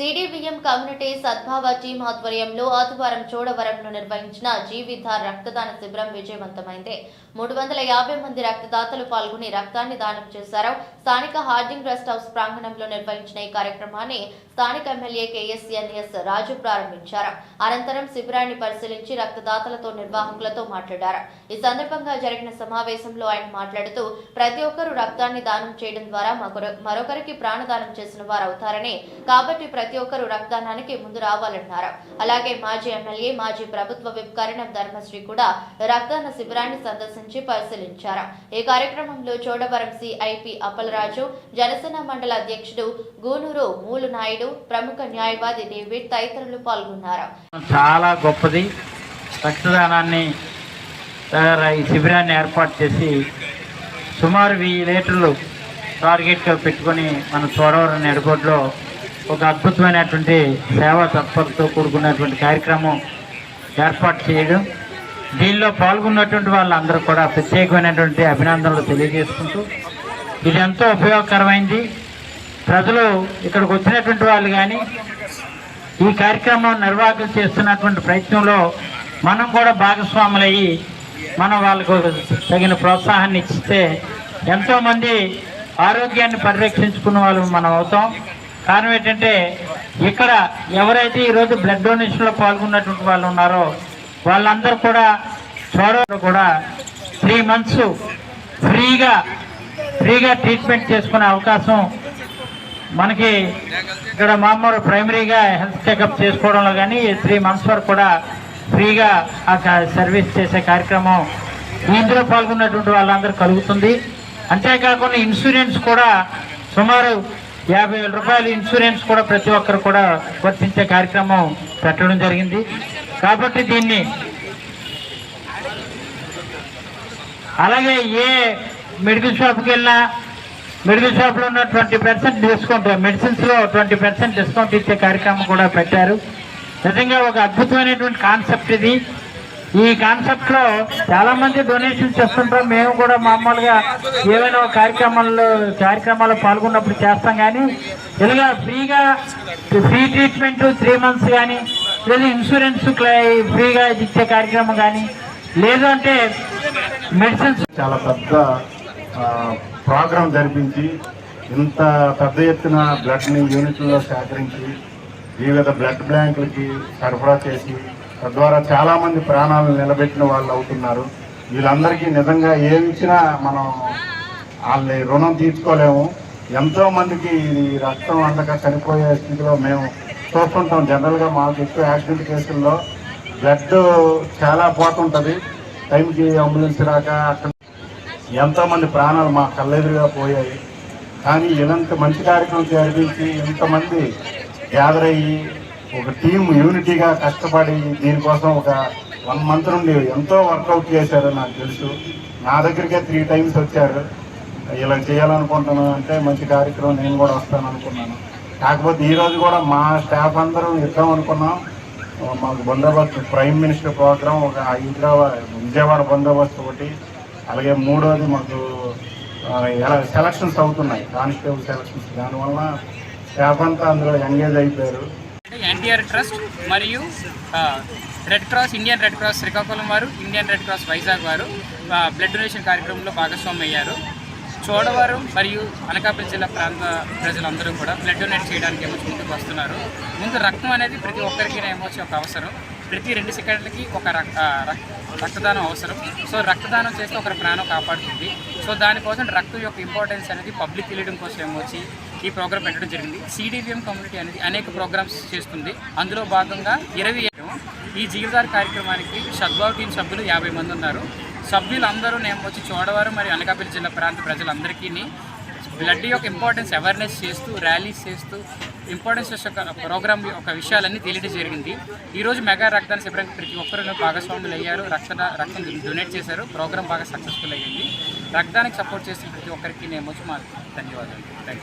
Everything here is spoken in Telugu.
సిడిబిఎం కమ్యూనిటీ సద్భావ టీం ఆధ్వర్యంలో ఆదివారం చోడవరంలో నిర్వహించిన జీవితార్ రక్తదాన శిబిరం విజయవంతమైంది. మూడు వందల యాభై మంది రక్తదాతలు పాల్గొని రక్తాన్ని దానం చేశారు. స్థానిక హార్డింగ్ రెస్ట్ హౌస్ ప్రాంగణంలో నిర్వహించిన ఈ కార్యక్రమాన్ని స్థానిక ఎమ్మెల్యే కేఎస్ఎన్ఎస్ రాజు ప్రారంభించారు. అనంతరం శిబిరాన్ని పరిశీలించి రక్తదాతలతో నిర్వాహకులతో మాట్లాడారు. ఈ సందర్భంగా జరిగిన సమావేశంలో ఆయన మాట్లాడుతూ ప్రతి ఒక్కరూ రక్తాన్ని దానం చేయడం ద్వారా మరొకరికి ప్రాణదానం చేసిన వారు అవుతారని కాబట్టి ప్రతి ఒక్కరూ రక్తదానానికి ముందు రావాలన్నారు. అలాగే మాజీ ఎమ్మెల్యే మాజీ ప్రభుత్వ విప్ కరణం ధర్మశ్రీ కూడా రక్తదాన శిబిరాన్ని సందర్శించి పరిశీలించారు. ఈ కార్యక్రమంలో చోడవరం సిఐపి అప్పలరాజు జనసేన మండల అధ్యక్షుడు గూనూరు మూలు నాయుడు ప్రముఖ న్యాయవాది డేవిడ్ తదితరులు పాల్గొన్నారు. చాలా గొప్పది. రక్తదానాన్ని ఈ శిబిరాన్ని ఏర్పాటు చేసి సుమారు వెయ్యి లీటర్లు టార్గెట్గా పెట్టుకొని మన చోడవరం ఎయిర్పోర్ట్లో ఒక అద్భుతమైనటువంటి సేవా తత్పరతో కూడుకున్నటువంటి కార్యక్రమం ఏర్పాటు చేయడం. దీనిలో పాల్గొన్నటువంటి వాళ్ళందరూ కూడా ప్రత్యేకమైనటువంటి అభినందనలు తెలియజేసుకుంటూ ఇది ఎంతో ఉపయోగకరమైంది. ప్రజలు ఇక్కడికి వచ్చినటువంటి వాళ్ళు కానీ ఈ కార్యక్రమం నిర్వాహకులు చేస్తున్నటువంటి ప్రయత్నంలో మనం కూడా భాగస్వాములయ్యి మనం వాళ్ళకు తగిన ప్రోత్సాహాన్ని ఇస్తే ఎంతోమంది ఆరోగ్యాన్ని పరిరక్షించుకున్న వాళ్ళు మనం అవుతాం. కారణం ఏంటంటే ఇక్కడ ఎవరైతే ఈరోజు బ్లడ్ డొనేషన్లో పాల్గొన్నటువంటి వాళ్ళు ఉన్నారో వాళ్ళందరూ కూడా చూడవరు కూడా త్రీ మంత్స్ ఫ్రీగా ఫ్రీగా ట్రీట్మెంట్ చేసుకునే అవకాశం మనకి ఇక్కడ మామూలు ప్రైమరీగా హెల్త్ చెకప్ చేసుకోవడంలో కానీ త్రీ మంత్స్ వరకు కూడా ఫ్రీగా ఆ సర్వీస్ చేసే కార్యక్రమం ఇందులో పాల్గొన్నటువంటి వాళ్ళందరూ కలుగుతుంది. అంతేకాకుండా ఇన్సూరెన్స్ కూడా సుమారు యాభై వేల రూపాయల ఇన్సూరెన్స్ కూడా ప్రతి ఒక్కరు కూడా వర్తించే కార్యక్రమం పెట్టడం జరిగింది. కాబట్టి దీన్ని అలాగే ఏ మెడికల్ షాప్కి వెళ్ళినా మెడికల్ షాప్లో ఉన్న ట్వంటీ పర్సెంట్ డిస్కౌంట్ మెడిసిన్స్లో ట్వంటీ పర్సెంట్ డిస్కౌంట్ ఇచ్చే కార్యక్రమం కూడా పెట్టారు. నిజంగా ఒక అద్భుతమైనటువంటి కాన్సెప్ట్ ఇది. ఈ కాన్సెప్ట్లో చాలా మంది డొనేషన్స్ చేస్తుంటాం మేము కూడా మామూలుగా ఏవైనా కార్యక్రమాల్లో కార్యక్రమాల్లో పాల్గొన్నప్పుడు చేస్తాం కానీ ఇలాగా ఫ్రీగా ఫ్రీ ట్రీట్మెంట్ త్రీ మంత్స్ కానీ లేదా ఇన్సూరెన్స్ క్లై- ఫ్రీగా ఇచ్చే కార్యక్రమం కానీ లేదు అంటే మెడిసిన్స్ చాలా పెద్ద ప్రోగ్రాం జరిపించి ఇంత పెద్ద ఎత్తున బ్లడ్ని యూనిట్లలో సేకరించి వివిధ బ్లడ్ బ్యాంకులకి సరఫరా చేసి తద్వారా చాలామంది ప్రాణాలను నిలబెట్టిన వాళ్ళు అవుతున్నారు. వీళ్ళందరికీ నిజంగా ఏమి ఇచ్చినా మనం వాళ్ళని రుణం తీర్చుకోలేము. ఎంతో మందికి ఇది రక్తం అందక చనిపోయే స్థితిలో మేము చూస్తుంటాం. జనరల్గా మాకు ఎక్కువ యాక్సిడెంట్ కేసుల్లో బ్లడ్ చాలా పోతుంటుంది. టైంకి అంబులెన్స్ రాక అక్కడ ఎంతోమంది ప్రాణాలు మా కళ్ళెదురుగా పోయాయి. కానీ ఇలాంటి మంచి కార్యక్రమం జరిపించి ఇంతమంది గ్యాదర్ అయ్యి ఒక టీం యూనిటీగా కష్టపడి దీనికోసం ఒక వన్ మంత్ నుండి ఎంతో వర్కౌట్ చేశారు నాకు తెలుసు. నా దగ్గరికే త్రీ టైమ్స్ వచ్చారు. ఇలా చేయాలనుకుంటున్నాను అంటే మంచి కార్యక్రమం నేను కూడా వస్తాను అనుకున్నాను. కాకపోతే ఈ రోజు కూడా మా స్టాఫ్ అందరం ఇద్దాం అనుకున్నాం. మాకు బందోబస్తు ప్రైమ్ మినిస్టర్ ప్రోగ్రాం ఒక హైదరాబాద్ విజయవాడ బందోబస్తు ఒకటి. అలాగే మూడోది మాకు ఎలా సెలక్షన్స్ అవుతున్నాయి. కానిస్టేబుల్ సెలక్షన్స్ దానివల్ల స్టాఫ్ అంతా అందులో ఎంగేజ్ అయిపోయారు. ఎన్టీఆర్ ట్రస్ట్ మరియు red cross Indian red cross Srikakulam వారు ఇండియన్ రెడ్ క్రాస్ వైజాగ్ వారు ఆ, బ్లడ్ డొనేషన్ కార్యక్రమంలో భాగస్వామి అయ్యారు చోడవరం మరియు అనకాపల్లి జిల్లా ప్రాంత ప్రజలందరూ కూడా బ్లడ్ డొనేట్ చేయడానికి ఏమో ముందుకు వస్తున్నారు. ముందు రక్తం అనేది ప్రతి ఒక్కరికి ఏమో ఒక అవసరం. ప్రతి రెండు సెకండ్లకి ఒక రక్- రక్- రక్తదానం అవసరం. సో రక్తదానం చేస్తే ఒకరి ప్రాణం కాపాడుతుంది. సో దానికోసం రక్తం యొక్క ఇంపార్టెన్స్ అనేది పబ్లిక్ తెలియడం కోసం ఏమొచ్చి ఈ ప్రోగ్రామ్ పెట్టడం జరిగింది. సిడివిఎం కమ్యూనిటీ అనేది అనేక ప్రోగ్రామ్స్ చేస్తుంది. అందులో భాగంగా ఇరవై ఈ జీవితాల కార్యక్రమానికి సద్భావ టీం సభ్యులు యాభై మంది ఉన్నారు. సభ్యులందరూ నేను వచ్చి చోడవరం మరియు అనకాపల్లి జిల్లా ప్రాంత ప్రజలందరికీ బ్లడ్ యొక్క ఇంపార్టెన్స్ అవేర్నెస్ చేస్తూ ర్యాలీస్ చేస్తూ ఇంపార్టెన్స్ యొక్క ప్రోగ్రామ్ యొక్క విషయాలన్నీ తెలియడం జరిగింది. ఈరోజు మెగా రక్తదాన శిబిరానికి ప్రతి ఒక్కరూ భాగస్వాములు అయ్యారు. రక్త రక్తం డొనేట్ చేశారు. ప్రోగ్రామ్ బాగా సక్సెస్ఫుల్ అయ్యింది. రక్తానికి సపోర్ట్ చేసిన ప్రతి ఒక్కరికి నేను వచ్చి మా ధన్యవాదాలు. Thank you